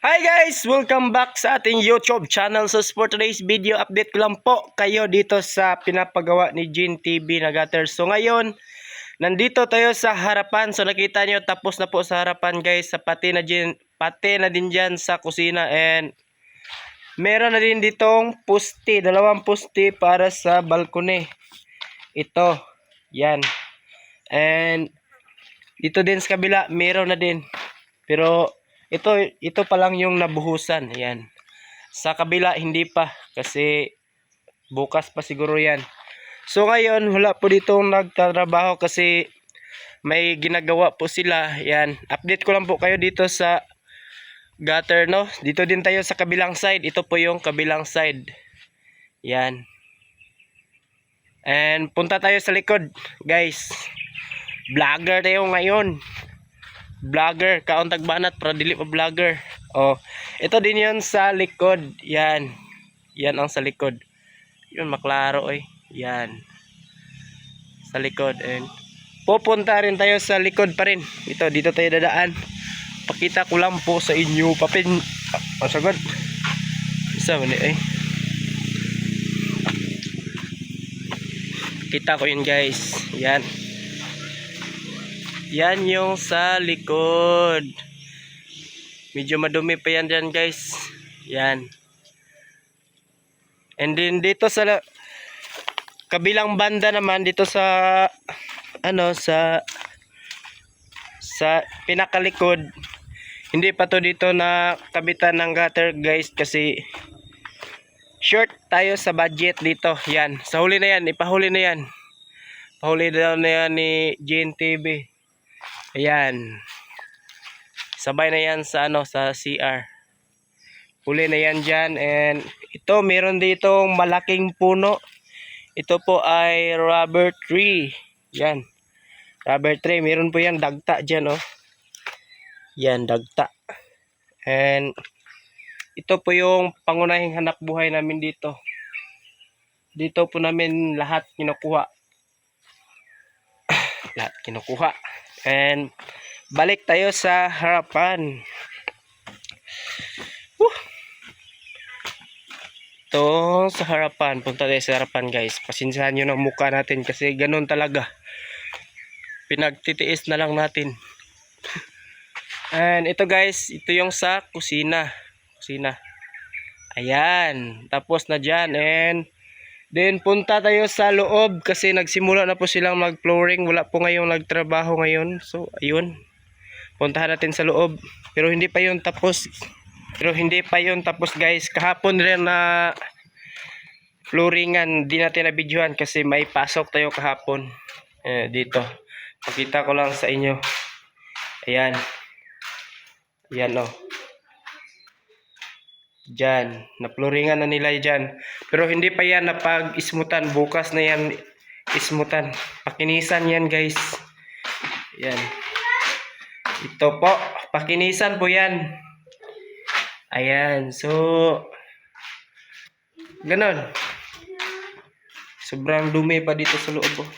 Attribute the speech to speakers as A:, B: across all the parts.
A: Hi guys! Welcome back sa ating YouTube channel. So for today's video, update ko lang po kayo dito sa pinapagawa ni Jean TV na gutter. So ngayon, nandito tayo sa harapan. So nakita nyo, tapos na po sa harapan guys. Sa pati na, din, pati na din dyan sa kusina. And meron na din ditong pusti. Dalawang pusti para sa balkone. Ito. Yan. And dito din sa kabila, meron na din. Pero ito ito pa lang yung nabuhusan. Ayan. Sa kabila hindi pa kasi bukas pa siguro 'yan. So ngayon wala po dito nagtatrabaho kasi may ginagawa po sila. Ayan. Update ko lang po kayo dito sa gutter no. Dito din tayo sa kabilang side. Ito po yung kabilang side. Yan. And punta tayo sa likod, guys. Vlogger tayo ngayon vlogger kauntag banat para dili pa vlogger. Oh ito din yon sa likod. Yan. Yan ang sa likod. Yun maklaro oy. Yan. Sa likod and pupunta rin tayo sa likod pa rin. Ito dito tayo dadaan. Pakita ko lang po sa inyo papin. Ah, masagod isa man eh kita ko yun guys. Yan yan yung sa likod. Medyo madumi pa yan dyan guys. Yan. And then dito sa la- kabilang banda naman dito sa ano sa sa pinakalikod hindi pa to dito na kabitan ng gutter guys kasi short tayo sa budget dito yan sa huli na yan ipahuli na yan pahuli na yan ni GNTV Ayan. Sabay na yan sa ano sa CR. Huli na yan dyan and ito meron dito malaking puno. Ito po ay rubber tree. Yan. Rubber tree. Meron po yan dagta dyan oh. Yan dagta. And ito po yung pangunahing hanap buhay namin dito. Dito po namin lahat kinukuha. lahat kinukuha. And balik tayo sa harapan. Woo! Ito sa harapan. Punta tayo sa harapan guys. Pasinsahan nyo ng mukha natin kasi ganun talaga. Pinagtitiis na lang natin. And ito guys, ito yung sa kusina. Kusina. Ayan. Tapos na dyan. And Then punta tayo sa loob kasi nagsimula na po silang mag-flooring. Wala po ngayong nagtrabaho ngayon. So ayun. Puntahan natin sa loob. Pero hindi pa yun tapos. Pero hindi pa yun tapos guys. Kahapon rin na flooringan. Di natin na videohan kasi may pasok tayo kahapon. Eh, dito. Pakita ko lang sa inyo. Ayan. Ayan o. Oh. Diyan. Napluringan na nila dyan. Pero hindi pa yan napag-ismutan. Bukas na yan ismutan. Pakinisan yan guys. Yan. Ito po. Pakinisan po yan. Ayan. So, ganon. Sobrang dumi pa dito sa loob. Oh.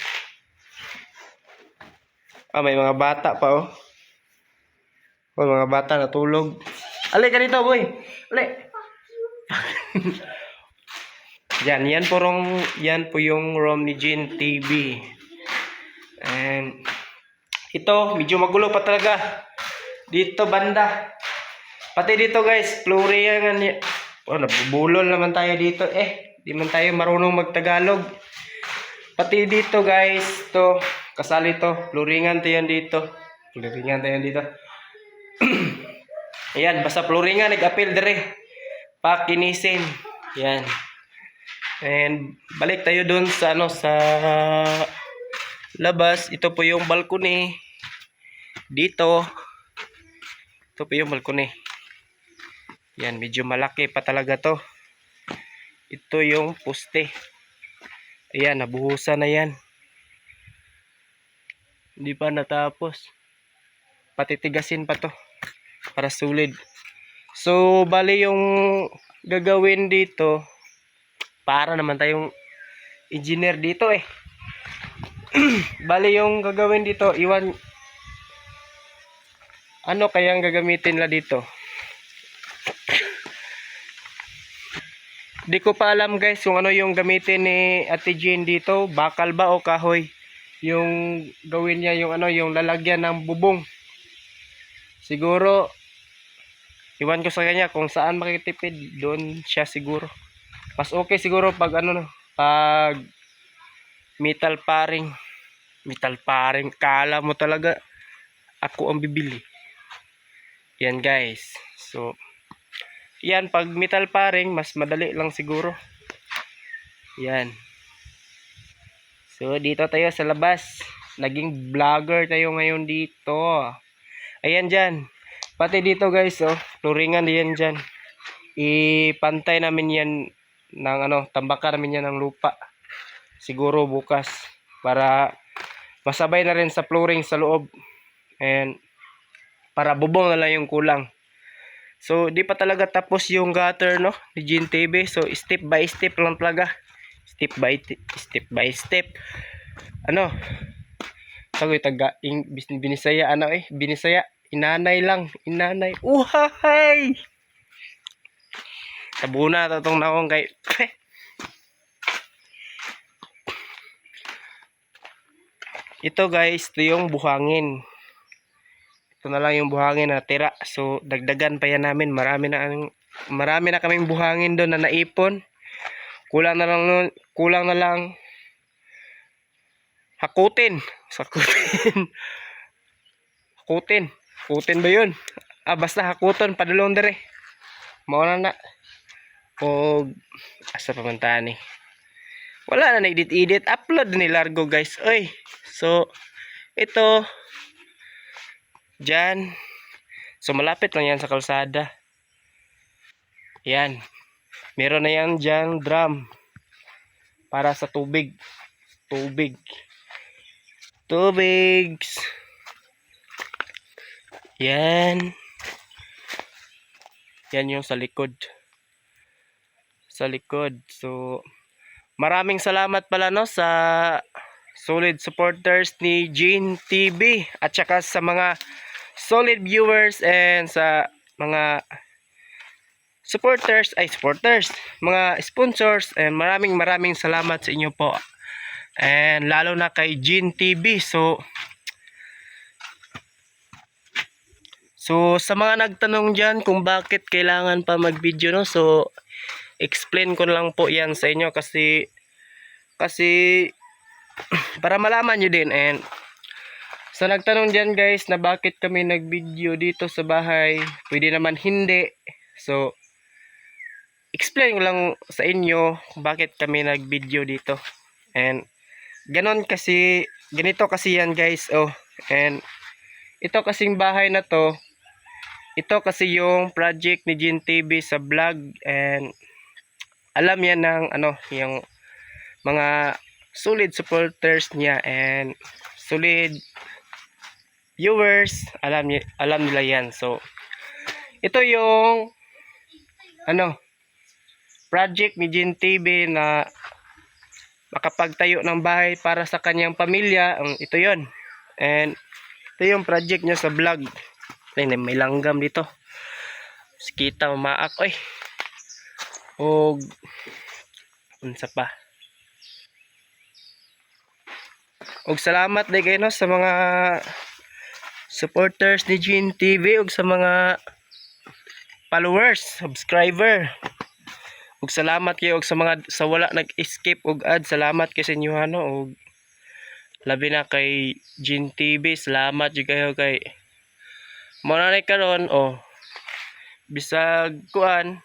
A: Ah, may mga bata pa oh. Oh, mga bata natulog. Ali ka dito, boy. Ali. yan, yan po rong, yan po yung ROM ni Jin TV. And ito, medyo magulo pa talaga. Dito banda. Pati dito guys, flooring yan. Oh, nabubulol naman tayo dito. Eh, di man tayo marunong magtagalog. Pati dito guys, to kasali to, flooringan to yan dito. Flooringan to yan dito. Ayan, basta flooringan, nag-appeal dire pakinisin. Yan. And balik tayo dun sa ano sa labas. Ito po yung balcony. Dito. Ito po yung balcony. Yan, medyo malaki pa talaga to. Ito yung poste. Ayan, nabuhusan na yan. Hindi pa natapos. Patitigasin pa to. Para sulit. So, bali yung gagawin dito, para naman tayong engineer dito eh. bali yung gagawin dito, iwan, ano kayang gagamitin la dito? Di ko pa alam guys kung ano yung gamitin ni Ate Jean dito. Bakal ba o kahoy? Yung gawin niya yung ano, yung lalagyan ng bubong. Siguro, iwan ko sa kanya kung saan makitipid. Doon siya siguro. Mas okay siguro pag ano, no, pag metal paring. Metal paring. Kala mo talaga ako ang bibili. Yan guys. So, yan, pag metal paring, mas madali lang siguro. Yan. So, dito tayo sa labas. Naging vlogger tayo ngayon dito. Ayan dyan. Pati dito guys, oh. Luringan yan dyan. Ipantay namin yan ng ano, tambakan namin yan ng lupa. Siguro bukas. Para masabay na rin sa flooring sa loob. And para bubong na lang yung kulang. So, di pa talaga tapos yung gutter, no? Ni Gin TV. So, step by step lang talaga. Step by step by step. Ano? Sagoy taga bis- binisaya ano eh, binisaya inanay lang, inanay. Uhay! Tabuna to tong naong kay Ito guys, ito yung buhangin. Ito na lang yung buhangin na tira. So, dagdagan pa yan namin. Marami na, ang- marami na kaming buhangin doon na naipon. Kulang na lang, nun- kulang na lang hakutin. Sakutin. hakutin. Hakutin ba yun? Ah, basta hakuton, padulong dire. Mauna na. O, asa pamantaan eh. Wala na nag-edit-edit. Upload ni Largo guys. Oy. So, ito, Diyan. So malapit lang yan sa kalsada. Yan. Meron na yan dyan drum. Para sa tubig. Tubig. Tubigs. Yan. Yan yung sa likod. Sa likod. So, maraming salamat pala no sa solid supporters ni Gene TV at saka sa mga solid viewers and sa mga supporters ay supporters mga sponsors and maraming maraming salamat sa inyo po and lalo na kay Gene TV so so sa mga nagtanong dyan kung bakit kailangan pa mag video no? So explain ko lang po yan sa inyo kasi kasi para malaman nyo din. And sa nagtanong dyan guys na bakit kami nag-video dito sa bahay pwede naman hindi. So explain ko lang sa inyo kung bakit kami nag-video dito. And ganon kasi ganito kasi yan guys. Oh and ito kasing bahay na to ito kasi yung project ni Gin TV sa vlog and alam yan ng ano yung mga solid supporters niya and solid viewers. Alam alam nila yan. So ito yung ano project ni Jin TV na makapagtayo ng bahay para sa kanyang pamilya. Ang ito yon and ito yung project niya sa vlog ay may langgam dito. Kita maak oy. Og unsa pa. Og salamat din kayo no, sa mga supporters ni Gene TV ug sa mga followers, subscriber. Ug salamat kayo og sa mga sa wala nag-skip og ad, salamat kay sa inyo ano og labi na kay Gene TV, salamat jud kayo kay mo na karon oh bisag kuan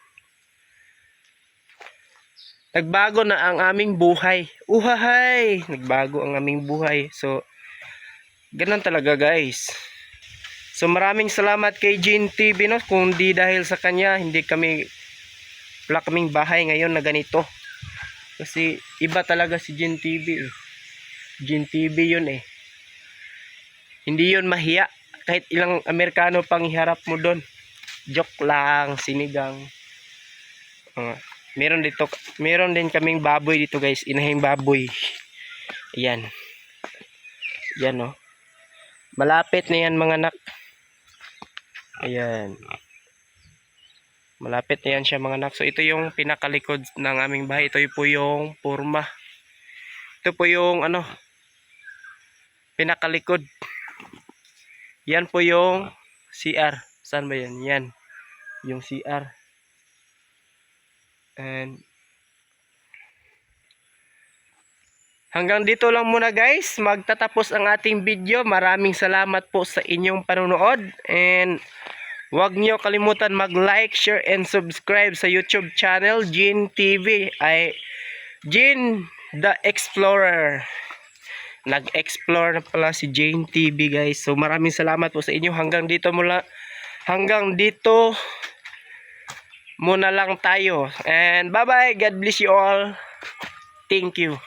A: nagbago na ang aming buhay. Uhahay! Nagbago ang aming buhay. So, ganun talaga guys. So, maraming salamat kay Gene TV, no? Kung dahil sa kanya, hindi kami, wala kaming bahay ngayon na ganito. Kasi, iba talaga si Gene TV. Eh. TV yun eh. Hindi yun mahiya. Kahit ilang Amerikano pang iharap mo doon. Joke lang, sinigang. Uh, meron dito meron din kaming baboy dito guys inahing baboy ayan yan oh malapit na yan mga anak ayan Malapit na yan siya mga anak. So ito yung pinakalikod ng aming bahay. Ito po yung purma. Ito po yung ano, pinakalikod. Yan po yung CR. Saan ba yan? Yan. Yung CR. And hanggang dito lang muna guys. Magtatapos ang ating video. Maraming salamat po sa inyong panonood. And Huwag niyo kalimutan mag-like, share, and subscribe sa YouTube channel Gene TV ay Gene the Explorer. Nag-explore na pala si Jane TV guys. So maraming salamat po sa inyo. Hanggang dito mula hanggang dito muna lang tayo. And bye-bye. God bless you all. Thank you.